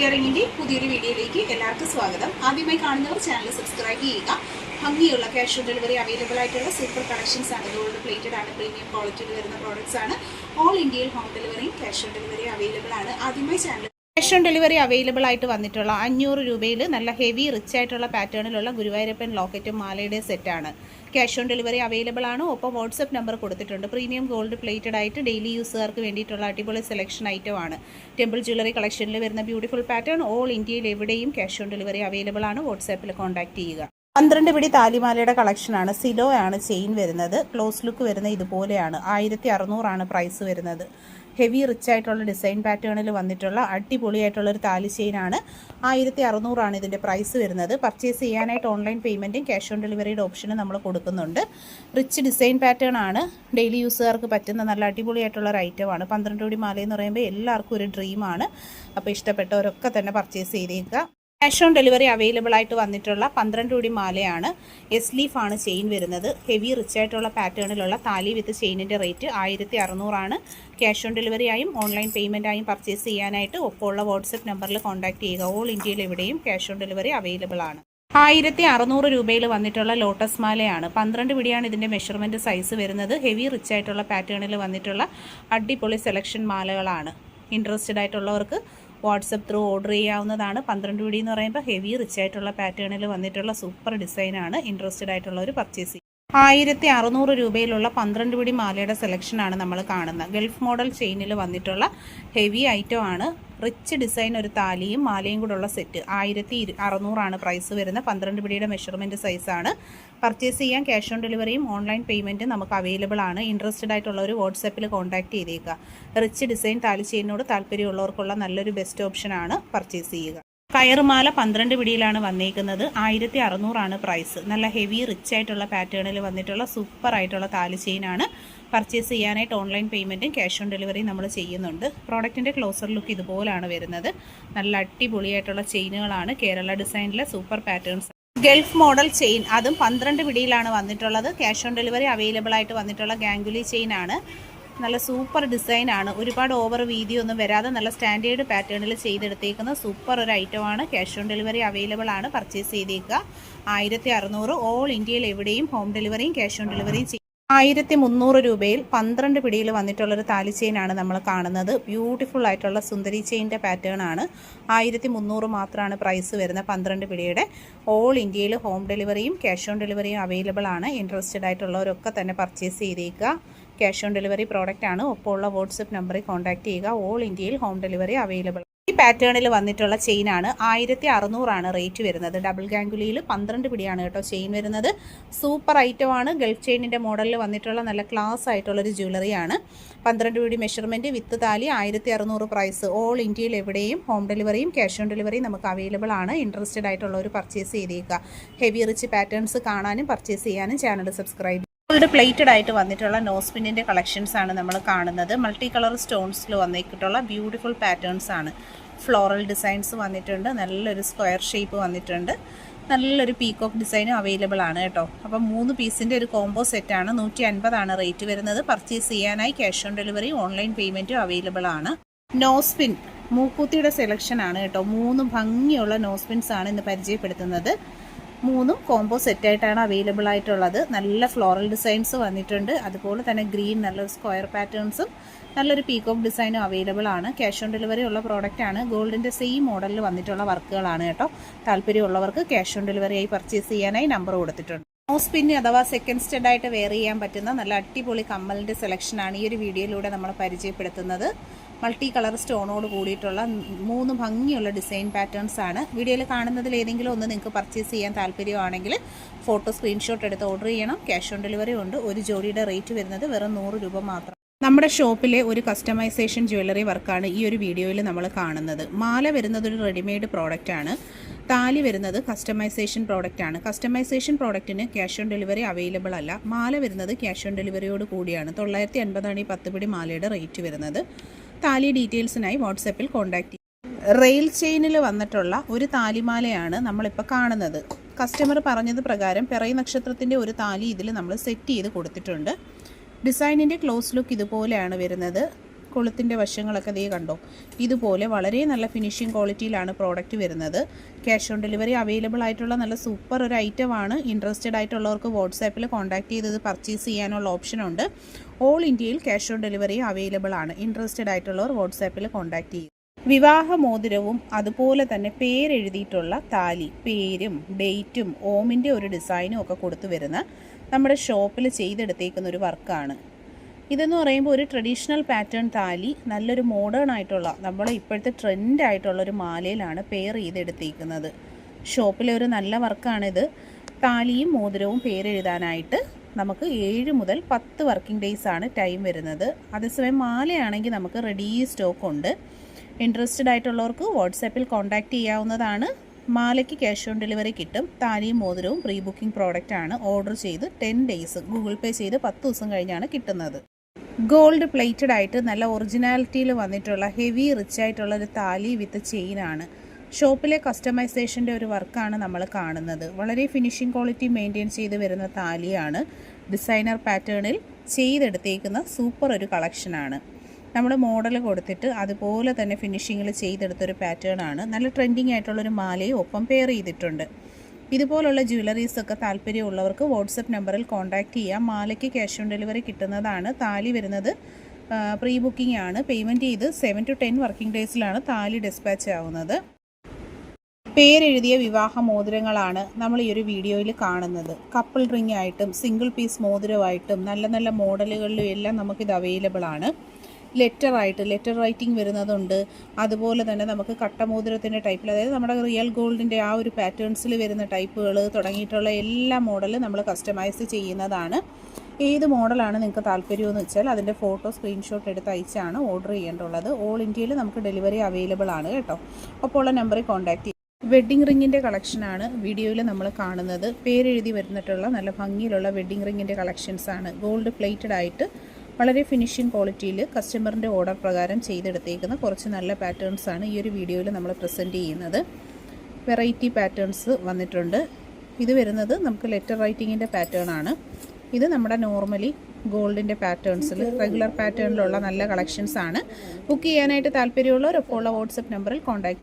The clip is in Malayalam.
ഇയറിംഗിന്റെ പുതിയൊരു വീഡിയോയിലേക്ക് എല്ലാവർക്കും സ്വാഗതം. ആദ്യമായി കാണുന്നവർ ചാനൽ സബ്സ്ക്രൈബ് ചെയ്യുക. ഭംഗിയുള്ള ക്യാഷ് ഓൺ ഡെലിവറി അവൈലബിൾ ആയിട്ടുള്ള സൂപ്പർ കളക്ഷൻസ് ആണ്. ഗോൾഡ് പ്ലേറ്റഡ് ആണ് പ്രീമിയം ക്വാളിറ്റിയിൽ വരുന്ന പ്രോഡക്ട്സ് ആണ്. ഓൾ ഇന്ത്യയിൽ home delivery cash on delivery available ആണ്. ആദ്യമായി channel cash on delivery available ആയിട്ട് വന്നിട്ടുള്ള അഞ്ഞൂറ് രൂപയിൽ നല്ല ഹെവി റിച്ച് ആയിട്ടുള്ള പാറ്റേണിലുള്ള ഗുരുവായൂരപ്പൻ ലോക്കറ്റും മാലയുടെ സെറ്റാണ് ക്യാഷ് ഓൺ ഡെലിവറി അവൈലബിൾ ആണ്. ഒപ്പം വാട്സപ്പ് നമ്പർ കൊടുത്തിട്ടുണ്ട്. പ്രീമിയം ഗോൾഡ് പ്ലേറ്റഡ് ആയിട്ട് ഡെയിലി യൂസുകാർക്ക് വേണ്ടിയിട്ടുള്ള അടിപൊളി സെലക്ഷൻ ഐറ്റം ആണ്. ടെമ്പിൾ ജ്വല്ലറി കളക്ഷനിൽ വരുന്ന ബ്യൂട്ടിഫുൾ പാറ്റേൺ ഓൾ ഇന്ത്യയിൽ എവിടെയും ക്യാഷ് ഓൺ ഡെലിവറി അവൈലബിൾ ആണ്. വാട്സാപ്പിൽ കോൺടാക്ട് ചെയ്യുക. പന്ത്രണ്ട് പിടി താലിമാലയുടെ കളക്ഷനാണ് സിലോ ആണ് ചെയിൻ വരുന്നത്. ക്ലോസ് ലുക്ക് വരുന്ന ഇതുപോലെയാണ്. ആയിരത്തി അറുന്നൂറാണ് പ്രൈസ് വരുന്നത്. ഹെവി റിച്ച് ആയിട്ടുള്ള ഡിസൈൻ പാറ്റേണിൽ വന്നിട്ടുള്ള അടിപൊളിയായിട്ടുള്ള ഒരു താലി ചെയിനാണ് ആയിരത്തി അറുന്നൂറാണ് ഇതിന്റെ പ്രൈസ് വരുന്നത്. പർച്ചേസ് ചെയ്യാനായിട്ട് ഓൺലൈൻ പേയ്മെന്റും ക്യാഷ് ഓൺ ഡെലിവറിയുടെ ഓപ്ഷനും നമ്മൾ കൊടുക്കുന്നുണ്ട്. റിച്ച് ഡിസൈൻ പാറ്റേൺ ആണ്. ഡെയിലി യൂസുകാർക്ക് പറ്റുന്ന നല്ല അടിപൊളിയായിട്ടുള്ള ഒരു ഐറ്റമാണ് പന്ത്രണ്ട് കൂടി മാലയെന്ന് പറയുമ്പോൾ എല്ലാവർക്കും ഒരു ഡ്രീമാണ് അപ്പോൾ ഇഷ്ടപ്പെട്ടവരൊക്കെ തന്നെ പർച്ചേസ് ചെയ്തേക്കുക. ക്യാഷ് ഓൺ ഡെലിവറി അവൈലബിൾ ആയിട്ട് വന്നിട്ടുള്ള പന്ത്രണ്ട് കൂടി മാലയാണ് എസ് ലീഫാണ് ചെയിൻ വരുന്നത്. ഹെവി റിച്ച് ആയിട്ടുള്ള പാറ്റേണിലുള്ള താലി വിത്ത് ചെയിനിന്റെ റേറ്റ് ആയിരത്തി അറുന്നൂറാണ്. ക്യാഷ് ഓൺ ഡെലിവറി ആയും ഓൺലൈൻ പേയ്മെന്റ് ആയും പർച്ചേസ് ചെയ്യാനായിട്ട് ഒപ്പമുള്ള വാട്സപ്പ് നമ്പറിൽ കോൺടാക്ട് ചെയ്യുക. ഓൾ ഇന്ത്യയിൽ എവിടെയും ക്യാഷ് ഓൺ ഡെലിവറി അവൈലബിൾ ആണ്. ആയിരത്തി അറുന്നൂറ് രൂപയിൽ വന്നിട്ടുള്ള ലോട്ടസ് മാലയാണ്. പന്ത്രണ്ട് പിടിയാണ് ഇതിന്റെ മെഷർമെന്റ് സൈസ് വരുന്നത്. ഹെവി റിച്ച് ആയിട്ടുള്ള പാറ്റേണിൽ വന്നിട്ടുള്ള അടിപൊളി സെലക്ഷൻ മാലകളാണ്. ഇൻട്രസ്റ്റഡ് ആയിട്ടുള്ളവർക്ക് വാട്സപ്പ് ത്രൂ ഓർഡർ ചെയ്യാവുന്നതാണ്. പന്ത്രണ്ട് പിടി എന്ന് പറയുമ്പോൾ ഹെവി റിച്ച് ആയിട്ടുള്ള പാറ്റേണിൽ വന്നിട്ടുള്ള സൂപ്പർ ഡിസൈനാണ് ഇൻട്രസ്റ്റഡ് ആയിട്ടുള്ള ഒരു പർച്ചേസ് ആയിരത്തി അറുന്നൂറ് രൂപയിലുള്ള പന്ത്രണ്ട് പിടി മാലയുടെ സെലക്ഷനാണ് നമ്മൾ കാണുന്നത്. ഗൾഫ് മോഡൽ ചെയിനിൽ വന്നിട്ടുള്ള ഹെവി ഐറ്റം ആണ്. റിച്ച് ഡിസൈൻ ഒരു താലിയും മാലയും കൂടെ ഉള്ള സെറ്റ് ആയിരത്തി അറുന്നൂറാണ് പ്രൈസ് വരുന്നത്. പന്ത്രണ്ട് പിടിയുടെ മെഷർമെന്റ് സൈസാണ് പർച്ചേസ് ചെയ്യാൻ ക്യാഷ് ഓൺ ഡെലിവറിയും ഓൺലൈൻ പേയ്മെന്റും നമുക്ക് അവൈലബിൾ ആണ്. ഇൻട്രസ്റ്റഡ് ആയിട്ടുള്ളവർ വാട്സാപ്പിൽ കോൺടാക്ട് ചെയ്തേക്കുക. റിച്ച് ഡിസൈൻ താലി ചെയിനോട് താല്പര്യമുള്ളവർക്കുള്ള നല്ലൊരു ബെസ്റ്റ് ഓപ്ഷനാണ് പർച്ചേസ് ചെയ്യുക. കയറുമാല പന്ത്രണ്ട് പിടിയിലാണ് വന്നേക്കുന്നത്. ആയിരത്തി അറുന്നൂറാണ് പ്രൈസ് നല്ല ഹെവി റിച്ച് ആയിട്ടുള്ള പാറ്റേണിൽ വന്നിട്ടുള്ള സൂപ്പർ ആയിട്ടുള്ള താലി ചെയിനാണ് പർച്ചേസ് ചെയ്യാനായിട്ട് ഓൺലൈൻ പേയ്മെന്റും ക്യാഷ് ഓൺ ഡെലിവറിയും നമ്മൾ ചെയ്യുന്നുണ്ട്. പ്രോഡക്റ്റിന്റെ ക്ലോസർ ലുക്ക് ഇതുപോലാണ് വരുന്നത്. നല്ല അടിപൊളിയായിട്ടുള്ള ചെയിനുകളാണ് കേരള ഡിസൈനിലെ super patterns Gulf model chain. അതും പന്ത്രണ്ട് പിടിയിലാണ് വന്നിട്ടുള്ളത്. ക്യാഷ് ഓൺ ഡെലിവറി അവൈലബിൾ ആയിട്ട് വന്നിട്ടുള്ള ഗാംഗുലി ചെയിൻ ആണ്. നല്ല സൂപ്പർ ഡിസൈൻ ആണ്. ഒരുപാട് ഓവർ വീതിയൊന്നും വരാതെ നല്ല സ്റ്റാൻഡേർഡ് പാറ്റേണിൽ ചെയ്തെടുത്തേക്കുന്ന സൂപ്പർ ഒരു ഐറ്റമാണ് ക്യാഷ് ഓൺ ഡെലിവറി അവൈലബിൾ ആണ് പർച്ചേസ് ചെയ്തേക്കുക. ആയിരത്തി അറുന്നൂറ്. ഓൾ ഇന്ത്യയിൽ എവിടെയും ഹോം ഡെലിവറിയും ക്യാഷ് ഓൺ ഡെലിവറിയും ആയിരത്തി മുന്നൂറ് രൂപയിൽ പന്ത്രണ്ട് പിടിയിൽ വന്നിട്ടുള്ളൊരു താലി ചെയിനാണ് നമ്മൾ കാണുന്നത്. ബ്യൂട്ടിഫുൾ ആയിട്ടുള്ള സുന്ദരി ചെയിന്റെ പാറ്റേൺ ആണ്. ആയിരത്തി മുന്നൂറ് മാത്രമാണ് പ്രൈസ് വരുന്നത് പന്ത്രണ്ട് പിടിയുടെ. ഓൾ ഇന്ത്യയിൽ ഹോം ഡെലിവറിയും ക്യാഷ് ഓൺ ഡെലിവറിയും അവൈലബിൾ ആണ്. ഇൻട്രസ്റ്റഡ് ആയിട്ടുള്ളവരൊക്കെ തന്നെ പർച്ചേസ് ചെയ്തേക്കുക. ക്യാഷ് ഓൺ ഡെലിവറി പ്രോഡക്റ്റ് ആണ്. ഒപ്പമുള്ള വാട്സപ്പ് നമ്പറിൽ കോൺടാക്ട് ചെയ്യുക. ഓൾ ഇന്ത്യയിൽ ഹോം ഡെലിവറി അവൈലബിൾ ഈ പാറ്റേണിൽ വന്നിട്ടുള്ള ചെയിനാണ് ആയിരത്തി അറുന്നൂറാണ് റേറ്റ് വരുന്നത്. ഡബിൾ ഗാംഗുലിയിൽ പന്ത്രണ്ട് പിടിയാണ് കേട്ടോ ചെയിൻ വരുന്നത്. സൂപ്പർ ഐറ്റമാണ് ഗൾഫ് ചെയിനിന്റെ മോഡലിൽ വന്നിട്ടുള്ള നല്ല ക്ലാസ് ആയിട്ടുള്ളൊരു ജ്വല്ലറിയാണ് പന്ത്രണ്ട് പിടി മെഷർമെന്റ് വിത്ത് താലി ആയിരത്തി അറുന്നൂറ് പ്രൈസ്. ഓൾ ഇന്ത്യയിൽ എവിടെയും ഹോം ഡെലിവറിയും ക്യാഷ് ഓൺ ഡെലിവറിയും നമുക്ക് അവൈലബിൾ ആണ്. ഇൻട്രസ്റ്റഡ് ആയിട്ടുള്ളവർ പർച്ചേസ് ചെയ്തേക്കുക. ഹെവി റിച്ച് പാറ്റേൺസ് കാണാനും പർച്ചേസ് ചെയ്യാനും ചാനൽ സബ്സ്ക്രൈബ് ഗോൾഡ് പ്ലേറ്റഡ് ആയിട്ട് വന്നിട്ടുള്ള നോസ്പിന്നിന്റെ കളക്ഷൻസ് ആണ് നമ്മൾ കാണുന്നത്. മൾട്ടി കളർ സ്റ്റോൺസിൽ വന്നിട്ടുള്ള ബ്യൂട്ടിഫുൾ പാറ്റേൺസ് ആണ്. ഫ്ലോറൽ ഡിസൈൻസ് വന്നിട്ടുണ്ട്. നല്ലൊരു സ്ക്വയർ ഷേപ്പ് വന്നിട്ടുണ്ട്. നല്ലൊരു പീകോക്ക് ഡിസൈനും അവൈലബിൾ ആണ് കേട്ടോ. അപ്പം മൂന്ന് പീസിന്റെ ഒരു കോംബോ സെറ്റാണ് നൂറ്റി അൻപതാണ് റേറ്റ് വരുന്നത്. പർച്ചേസ് ചെയ്യാനായി ക്യാഷ് ഓൺ ഡെലിവറി ഓൺലൈൻ പേയ്മെന്റും അവൈലബിൾ ആണ്. നോസ്പിൻ മൂക്കൂത്തിയുടെ സെലക്ഷൻ ആണ് കേട്ടോ. മൂന്ന് ഭംഗിയുള്ള നോസ്പിൻസ് ആണ് ഇന്ന് പരിചയപ്പെടുത്തുന്നത്. മൂന്നും കോംബോ സെറ്റായിട്ടാണ് അവൈലബിൾ ആയിട്ടുള്ളത്. നല്ല ഫ്ലോറൽ ഡിസൈൻസ് വന്നിട്ടുണ്ട്. അതുപോലെ തന്നെ ഗ്രീൻ നല്ലൊരു സ്ക്വയർ പാറ്റേൺസും നല്ലൊരു പീകോക്ക് ഡിസൈനും അവൈലബിൾ ആണ്. ക്യാഷ് ഓൺ ഡെലിവറി ഉള്ള പ്രോഡക്റ്റ് ആണ്. ഗോൾഡിന്റെ സെയിം മോഡലിൽ വന്നിട്ടുള്ള വർക്കുകളാണ് കേട്ടോ. താല്പര്യമുള്ളവർക്ക് ക്യാഷ് ഓൺ ഡെലിവറി ആയി പർച്ചേസ് ചെയ്യാനായി നമ്പർ കൊടുത്തിട്ടുണ്ട്. നോസ് പിന്ന് അഥവാ സെക്കൻഡ് സ്റ്റഡ് ആയിട്ട് വെയർ ചെയ്യാൻ പറ്റുന്ന നല്ല അടിപൊളി കമ്മലിന്റെ സെലക്ഷനാണ് ഈ ഒരു വീഡിയോയിലൂടെ നമ്മൾ പരിചയപ്പെടുത്തുന്നത്. മൾട്ടി കളർ സ്റ്റോണോട് കൂടിയിട്ടുള്ള മൂന്ന് ഭംഗിയുള്ള ഡിസൈൻ പാറ്റേൺസ് ആണ്. വീഡിയോയിൽ കാണുന്നതിൽ ഏതെങ്കിലും ഒന്ന് നിങ്ങൾക്ക് പർച്ചേസ് ചെയ്യാൻ താല്പര്യമാണെങ്കിൽ ഫോട്ടോ സ്ക്രീൻഷോട്ട് എടുത്ത് ഓർഡർ ചെയ്യണം. ക്യാഷ് ഓൺ ഡെലിവറി ഉണ്ട്. ഒരു ജോഡിയുടെ റേറ്റ് വരുന്നത് വെറും നൂറ് രൂപ മാത്രം. നമ്മുടെ ഷോപ്പിലെ ഒരു കസ്റ്റമൈസേഷൻ ജ്വല്ലറി വർക്കാണ് ഈ ഒരു വീഡിയോയിൽ നമ്മൾ കാണുന്നത്. മാല വരുന്നത് ഒരു റെഡിമെയ്ഡ് പ്രോഡക്റ്റ് ആണ്. താലി വരുന്നത് കസ്റ്റമൈസേഷൻ പ്രോഡക്റ്റ് ആണ്. കസ്റ്റമൈസേഷൻ പ്രോഡക്റ്റിന് ക്യാഷ് ഓൺ ഡെലിവറി അവൈലബിൾ അല്ല. മാല വരുന്നത് ക്യാഷ് ഓൺ ഡെലിവറിയോട് കൂടിയാണ്. തൊള്ളായിരത്തി അൻപതാണ് ഈ പത്ത് പിടി മാലയുടെ റേറ്റ് വരുന്നത്. താലി ഡീറ്റെയിൽസിനായി വാട്സപ്പിൽ കോൺടാക്ട് ചെയ്യും. റെയിൽ ചെയിനിൽ വന്നിട്ടുള്ള ഒരു താലിമാലയാണ് നമ്മളിപ്പോൾ കാണുന്നത്. കസ്റ്റമർ പറഞ്ഞത് പ്രകാരം പിറയി നക്ഷത്രത്തിന്റെ ഒരു താലി ഇതിൽ നമ്മൾ സെറ്റ് ചെയ്ത് കൊടുത്തിട്ടുണ്ട്. ഡിസൈനിന്റെ ക്ലോസ് ലുക്ക് ഇതുപോലെയാണ് വരുന്നത്. കൊളുത്തിന്റെ വശങ്ങളൊക്കെ ദേ കണ്ടോ? ഇതുപോലെ വളരെ നല്ല ഫിനിഷിംഗ് ക്വാളിറ്റിയിലാണ് പ്രോഡക്റ്റ് വരുന്നത്. ക്യാഷ് ഓൺ ഡെലിവറി അവൈലബിൾ ആയിട്ടുള്ള നല്ല സൂപ്പർ ഒരു ഐറ്റം ആണ്. ഇൻട്രസ്റ്റഡ് ആയിട്ടുള്ളവർക്ക് വാട്സാപ്പിൽ കോൺടാക്ട് ചെയ്ത് ഇത് പർച്ചേസ് ചെയ്യാനുള്ള ഓപ്ഷനുണ്ട് ഓൾ ഇന്ത്യയിൽ ക്യാഷ് ഓൺ ഡെലിവറി അവൈലബിൾ ആണ്. ഇൻട്രസ്റ്റഡ് ആയിട്ടുള്ളവർ വാട്സാപ്പിൽ കോൺടാക്ട് ചെയ്യും. വിവാഹമോതിരവും അതുപോലെ തന്നെ പേരെഴുതിയിട്ടുള്ള താലി പേരും ഡേറ്റും ഓമിന്റെ ഒരു ഡിസൈനും ഒക്കെ കൊടുത്തു വരുന്ന നമ്മുടെ ഷോപ്പിൽ ചെയ്തെടുത്തേക്കുന്ന ഒരു വർക്കാണ് ഇതെന്ന് പറയുമ്പോൾ ഒരു ട്രഡീഷണൽ പാറ്റേൺ താലി നല്ലൊരു മോഡേൺ ആയിട്ടുള്ള നമ്മുടെ ഇപ്പോഴത്തെ ട്രെൻഡ് ആയിട്ടുള്ള ഒരു മാലയിലാണ് പെയർ ചെയ്തെടുത്തേക്കുന്നത് ഷോപ്പിലെ ഒരു നല്ല വർക്കാണിത് താലിയും മോതിരവും പേരെഴുതാനായിട്ട് നമുക്ക് ഏഴ് മുതൽ പത്ത് വർക്കിംഗ് ഡേയ്സ് ആണ് ടൈം വരുന്നത്. അതേസമയം മാലയാണെങ്കിൽ നമുക്ക് റെഡി സ്റ്റോക്ക് ഉണ്ട്. ഇൻട്രസ്റ്റഡ് ആയിട്ടുള്ളവർക്ക് വാട്സാപ്പിൽ കോൺടാക്റ്റ് ചെയ്യാവുന്നതാണ്. മാലയ്ക്ക് ക്യാഷ് ഓൺ ഡെലിവറി കിട്ടും. താലിയും മോതിരവും പ്രീ ബുക്കിംഗ് പ്രോഡക്റ്റാണ് ഓർഡർ ചെയ്ത് ടെൻ ഡേയ്സ് ഗൂഗിൾ പേ ചെയ്ത് പത്ത് ദിവസം കഴിഞ്ഞാണ് കിട്ടുന്നത്. ഗോൾഡ് പ്ലേറ്റഡ് ആയിട്ട് നല്ല ഒറിജിനാലിറ്റിയിൽ വന്നിട്ടുള്ള ഹെവി റിച്ച് ആയിട്ടുള്ള ഒരു താലി വിത്ത് ചെയിൻ ആണ്. ഷോപ്പിലെ കസ്റ്റമൈസേഷന്റെ ഒരു വർക്കാണ് നമ്മൾ കാണുന്നത്. വളരെ ഫിനിഷിംഗ് ക്വാളിറ്റി മെയിന്റെയിൻ ചെയ്ത് വരുന്ന താലിയാണ്. ഡിസൈനർ പാറ്റേണിൽ ചെയ്തെടുത്തേക്കുന്ന സൂപ്പർ ഒരു കളക്ഷനാണ് നമ്മൾ മോഡൽ കൊടുത്തിട്ട് അതുപോലെ തന്നെ ഫിനിഷിങ്ങിൽ ചെയ്തെടുത്തൊരു പാറ്റേൺ ആണ്. നല്ല ട്രെൻഡിങ് ആയിട്ടുള്ളൊരു മാലയും ഒപ്പം പെയർ ചെയ്തിട്ടുണ്ട്. ഇതുപോലുള്ള ജ്വല്ലറീസ് ഒക്കെ താല്പര്യമുള്ളവർക്ക് വാട്സപ്പ് നമ്പറിൽ കോൺടാക്റ്റ് ചെയ്യാം. മാലയ്ക്ക് ക്യാഷ് ഓൺ ഡെലിവറി കിട്ടുന്നതാണ് താലി വരുന്നത്. പ്രീ ബുക്കിംഗ് ആണ്. പേയ്മെന്റ് ചെയ്ത് സെവൻ ടു ടെൻ വർക്കിംഗ് ഡേയ്സിലാണ് താലി ഡിസ്പാച്ച് ആവുന്നത്. പേരെഴുതിയ വിവാഹ മോതിരങ്ങളാണ് നമ്മൾ ഈ ഒരു വീഡിയോയിൽ കാണുന്നത്. കപ്പിൾ റിംഗ് ആയിട്ടും സിംഗിൾ പീസ് മോതിരമായിട്ടും നല്ല നല്ല മോഡലുകളിലും എല്ലാം നമുക്കിത് അവൈലബിൾ ആണ്. ലെറ്റർ ആയിട്ട് ലെറ്റർ റൈറ്റിംഗ് വരുന്നതുണ്ട്. അതുപോലെ തന്നെ നമുക്ക് കട്ടമോതിരത്തിന്റെ ടൈപ്പിൽ അതായത് നമ്മുടെ റിയൽ ഗോൾഡിന്റെ ആ ഒരു പാറ്റേൺസിൽ വരുന്ന ടൈപ്പുകൾ തുടങ്ങിയിട്ടുള്ള എല്ലാ മോഡലും നമ്മൾ കസ്റ്റമൈസ് ചെയ്യുന്നതാണ്. ഏത് മോഡലാണ് നിങ്ങൾക്ക് താല്പര്യമെന്ന് വെച്ചാൽ അതിന്റെ ഫോട്ടോ സ്ക്രീൻഷോട്ട് എടുത്ത് അയച്ചാണ് ഓർഡർ ചെയ്യേണ്ടുള്ളത് ഓൾ ഇന്ത്യയിൽ നമുക്ക് ഡെലിവറി അവൈലബിൾ ആണ് കേട്ടോ. അപ്പോൾ ഉള്ള നമ്പറിൽ കോൺടാക്ട് ചെയ്യും. വെഡ്ഡിംഗ് റിങ്ങിന്റെ കളക്ഷനാണ് വീഡിയോയിൽ നമ്മൾ കാണുന്നത്. പേരെഴുതി വരുന്നിട്ടുള്ള നല്ല ഭംഗിയിലുള്ള വെഡ്ഡിംഗ് റിങ്ങിന്റെ കളക്ഷൻസാണ് ഗോൾഡ് പ്ലേറ്റഡ് ആയിട്ട് വളരെ ഫിനിഷിംഗ് ക്വാളിറ്റിയിൽ കസ്റ്റമറിന്റെ ഓർഡർ പ്രകാരം ചെയ്തെടുത്തേക്കുന്ന കുറച്ച് നല്ല പാറ്റേൺസ് ആണ് ഈ ഒരു വീഡിയോയിൽ നമ്മൾ പ്രസന്റ് ചെയ്യുന്നത്. വെറൈറ്റി പാറ്റേൺസ് വന്നിട്ടുണ്ട്. ഇത് വരുന്നത് നമുക്ക് ലെറ്റർ റൈറ്റിങ്ങിന്റെ പാറ്റേൺ ആണ്. ഇത് നമ്മുടെ നോർമലി ഗോൾഡിന്റെ പാറ്റേൺസിൽ റെഗുലർ പാറ്റേണിലുള്ള നല്ല കളക്ഷൻസ് ആണ്. ബുക്ക് ചെയ്യാനായിട്ട് താല്പര്യമുള്ളവർ അപ്പോൾ ഉള്ള വാട്സപ്പ് നമ്പറിൽ കോൺടാക്ട്